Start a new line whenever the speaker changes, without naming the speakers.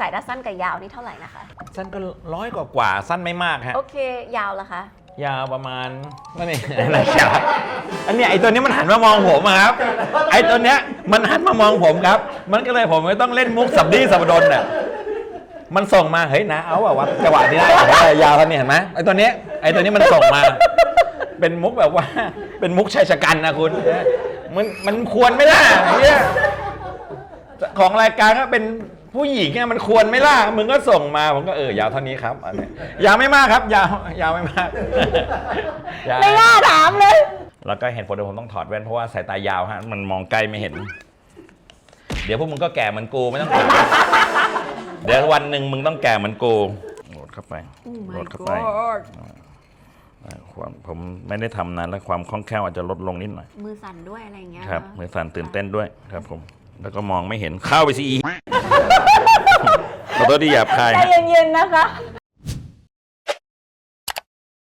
ใจถ้าสั้นกับยาวนี่เท่าไหร่นะคะ
สั้นก็ร้อยกว่ากว่าสั้นไม่มากฮะ
โอเค ยาวละคะ
ยาวประมาณนั่นเองนะครับอันเนี้ยไอตัวนี้มันหันมามองผมอะครับ ไอตัวเนี้ยมันหันมามองผมครับ มันก็เลยผมไม่ต้องเล่นมุกสับดีสับดนน่ะมันส่งมาเฮ้ยนะเอาแบบว่าจังหวะนี้ได้เฮ้ยยาวเท่านี้เห็นไหมไอตัวเนี้ยไอตัวนี้มันส่งมา เป็นมุกแบบว่า เป็นมุกชายชะกันนะคุณ มันมันควรไม่ได้เนี่ยของรายการก็เป็น ผู้หญิงเนี่ยมันควรไหม่ล่ะมึงก็ส่งมาผมก็เออยาวเท่านี้ครับอันนี้ยาวไม่มากครับ ยาวยาวไม่มาก ยาว
ไม่น่าถามเลย
แล้วก็เห็นผลเดี๋ยวผมต้องถอดแว่นเพราะว่าสายตายาวฮะมันมองใกล้ไม่เห็น เดี๋ยวพวกมึงก็แก่เหมือนกูไม่ต้องกลัวเดี๋ยววันหนึ่งมึงต้องแก่เหมือนกูโหลดเข้าไปโหลดเข้าไปอ่าความผมไม่ได้ทำนานแล้วความคล่องแคล่วอาจจะลดลงนิดหน่อย
มือสั่นด้วยอะไรอย่างเงี้ย
ครับ
เนอะ
มือสั่นตื่นเต้นด้วยครับ ผม แล้วก็มองไม่เห็นเข้าไปสิอี ขอโทษที่หยาบคาย
ใจ
ฮะ
เย็นๆนะคะ